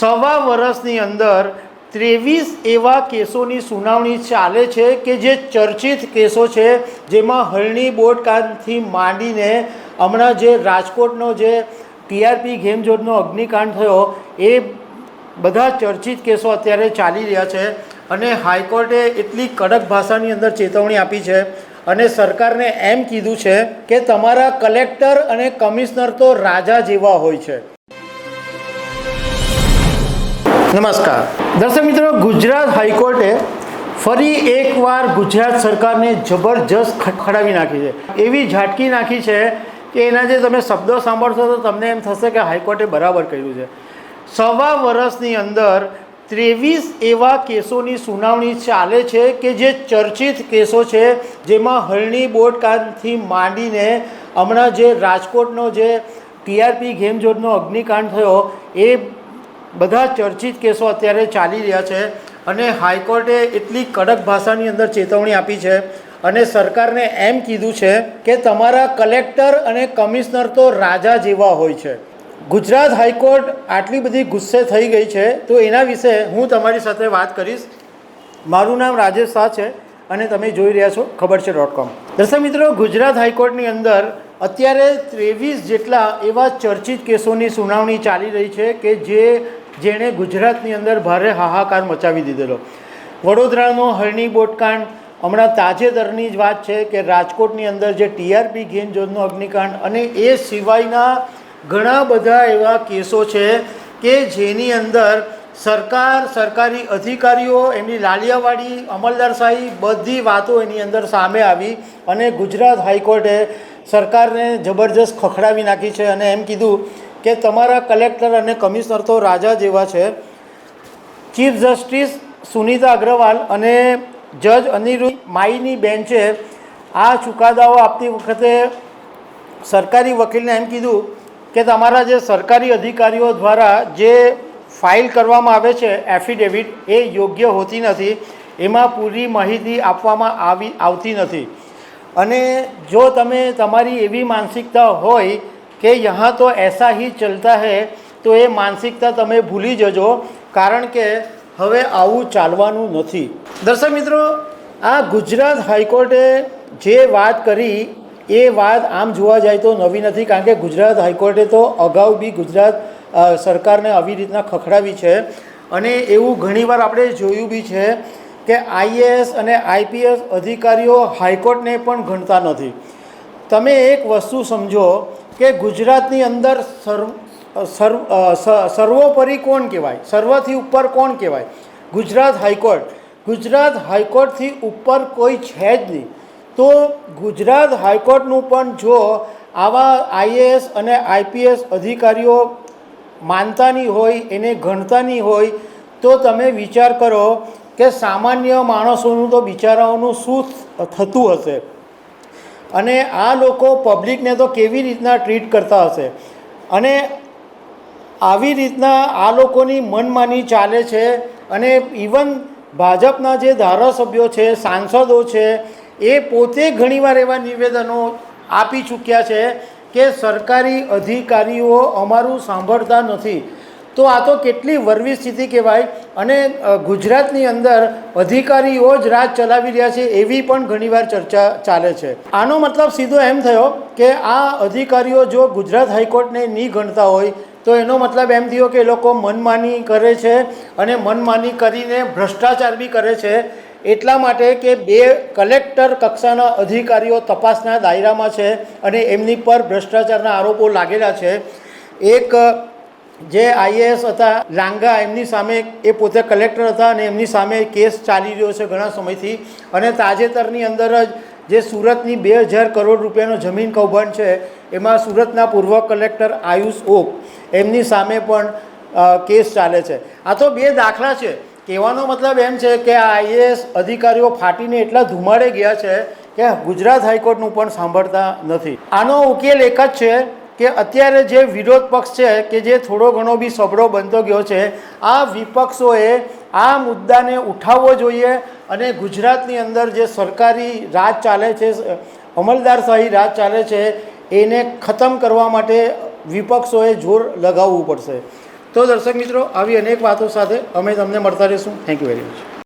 સવા વર્ષની અંદર ત્રેવીસ એવા કેસોની સુનાવણી ચાલે છે કે જે ચર્ચિત કેસો છે, જેમાં હરણી બોટકાંડથી માંડીને હમણાં જે રાજકોટનો જે ટીઆરપી ગેમ અગ્નિકાંડ થયો, એ બધા ચર્ચિત કેસો અત્યારે ચાલી રહ્યા છે અને હાઈકોર્ટે એટલી કડક ભાષાની અંદર ચેતવણી આપી છે અને સરકારને એમ કીધું છે કે તમારા કલેક્ટર અને કમિશનર તો રાજા જેવા હોય છે. નમસ્કાર. દર્શક મિત્રો, ગુજરાત હાઈકોર્ટે ફરી એકવાર ગુજરાત સરકારને જબરજસ્ત ખખડાવી નાખી છે. એવી ઝાટકી નાખી છે કે એના જે તમે શબ્દો સાંભળશો તો તમને એમ થશે કે હાઈકોર્ટે બરાબર કર્યું છે. સવા વર્ષની અંદર ત્રેવીસ એવા કેસોની સુનાવણી ચાલે છે કે જે ચર્ચિત કેસો છે, જેમાં હરણી બોટકાંડથી માંડીને હમણાં જે રાજકોટનો જે ટીઆરપી ગેમઝોનનો અગ્નિકાંડ થયો, એ બધા ચર્ચિત કેસો અત્યારે ચાલી રહ્યા છે અને હાઈકોર્ટે એટલી કડક ભાષાની અંદર ચેતવણી આપી છે અને સરકારને એમ કીધું છે કે તમારા કલેક્ટર અને કમિશનર તો રાજા જેવા હોય છે. ગુજરાત હાઈકોર્ટ આટલી બધી ગુસ્સે થઈ ગઈ છે તો એના વિશે હું તમારી સાથે વાત કરીશ. મારું નામ રાજેશ શાહ છે અને તમે જોઈ રહ્યા છો ખબર છે ડોટ કોમ. દર્શક મિત્રો, ગુજરાત હાઈકોર્ટની અંદર અત્યારે ત્રેવીસ જેટલા એવા ચર્ચિત કેસોની સુનાવણી ચાલી રહી છે કે જે જેણે ગુજરાતની અંદર ભારે હાહાકાર મચાવી દીધેલો. વડોદરાનો હરણી બોટકાંડ, હમણાં તાજેતરની જ વાત છે કે રાજકોટની અંદર જે ટીઆરપી ગેમ ઝોનનો અગ્નિકાંડ અને એ સિવાયના ઘણા બધા એવા કેસો છે કે જેની અંદર સરકાર, સરકારી અધિકારીઓ, એમની લાલિયાવાડી અમલદારશાહી બધી વાતો એની અંદર સામે આવી અને ગુજરાત હાઈકોર્ટે સરકારને જબરજસ્ત ખખડાવી નાખી છે અને એમ કીધું કે તમારા કલેક્ટર અને કમિશનર તો રાજા જેવા છે. ચીફ જસ્ટિસ સુનિતા અગ્રવાલ અને જજ અનિરુદ્ધ માઈની બેન્ચે આ ચુકાદાઓ આપતી વખતે સરકારી વકીલને એમ કીધું કે તમારા જે સરકારી અધિકારીઓ દ્વારા જે ફાઇલ કરવામાં આવે છે, એફિડેવિટ, એ યોગ્ય હોતી નથી. એમાં પૂરી માહિતી આપવામાં આવી, આવતી નથી. અને જો તમે તમારી એવી માનસિકતા હોય કે યહાં તો એસા હી ચલતા હૈ, તો એ માનસિકતા તમે ભૂલી જજો, કારણ કે હવે આવું ચાલવાનું નથી. દર્શક મિત્રો, આ ગુજરાત હાઈકોર્ટે જે વાત કરી, એ વાત આમ જોવા જાય તો નવી નથી, કારણ કે ગુજરાત હાઈકોર્ટે તો અગાઉ બી ગુજરાત સરકારને આવી રીતના ખખડાવી છે. અને એવું ઘણીવાર આપણે જોયું બી છે કે આઈએએસ અને આઈપીએસ અધિકારીઓ હાઈકોર્ટને પણ ગણતા નથી. તમે એક વસ્તુ સમજો કે ગુજરાતની અંદર સર્વ સર્વ સર્વોપરી કોણ કહેવાય? સર્વથી ઉપર કોણ કહેવાય? ગુજરાત હાઈકોર્ટ. ગુજરાત હાઈકોર્ટથી ઉપર કોઈ છે જ નહીં. તો ગુજરાત હાઈકોર્ટનું પણ જો આવા આઈએએસ અને આઈપીએસ અધિકારીઓ માનતાની હોય, એને ગણતાની હોય, તો તમે વિચાર કરો કે સામાન્ય માણસોનું તો બિચારાઓનું શું થતું હશે? અને આ લોકો પબ્લિકને તો કેવી રીતના ટ્રીટ કરતા હશે? અને આવી રીતના આ લોકોની મનમાની ચાલે છે અને ઇવન ભાજપના જે ધારાસભ્યો છે, સાંસદો છે, એ પોતે ઘણીવાર એવા નિવેદનો આપી ચૂક્યા છે કે સરકારી અધિકારીઓ અમારું સાંભળતા નથી. તો આ તો કેટલી વરવી સ્થિતિ કહેવાય. અને ગુજરાતની અંદર અધિકારીઓ જ રાજ ચલાવી રહ્યા છે એવી પણ ઘણીવાર ચર્ચા ચાલે છે. આનો મતલબ સીધો એમ થયો કે આ અધિકારીઓ જો ગુજરાત હાઈકોર્ટને નહીં ગણતા હોય, તો એનો મતલબ એમ થયો કે એ લોકો મનમાની કરે છે અને મનમાની કરીને ભ્રષ્ટાચાર બી કરે છે. એટલા માટે કે બે કલેક્ટર કક્ષાના અધિકારીઓ તપાસના દાયરામાં છે અને એમની પર ભ્રષ્ટાચારના આરોપો લાગેલા છે. એક જે આઈએએસ હતા, લાંગા એમની સામે એ પોતે કલેક્ટર હતા અને એમની સામે કેસ ચાલી રહ્યો છે ઘણા સમયથી. અને તાજેતરની અંદર જ જે સુરતની બે હજાર કરોડ રૂપિયાનો જમીન કૌભાંડ છે, એમાં સુરતના પૂર્વ કલેક્ટર આયુષ ઓક એમની સામે પણ કેસ ચાલે છે. આ તો બે દાખલા છે. કહેવાનો મતલબ એમ છે કે આ આઈએએસ અધિકારીઓ ફાટીને એટલા ધુમાડે ગયા છે કે ગુજરાત હાઈકોર્ટનું પણ સાંભળતા નથી. આનો ઉકેલ એક જ છે કે અત્યારે જે વિરોધ પક્ષ છે કે જે થોડો ઘણો બી સબળો બનતો ગયો છે, આ વિપક્ષોએ આ મુદ્દાને ઉઠાવવો જોઈએ અને ગુજરાતની અંદર જે સરકારી રાજ ચાલે છે, અમલદારશાહી રાજ ચાલે છે, એને ખતમ કરવા માટે વિપક્ષોએ જોર લગાવવું પડશે. તો દર્શક મિત્રો, આવી અનેક વાતો સાથે અમે તમને મળતા રહીશું. Thank you very much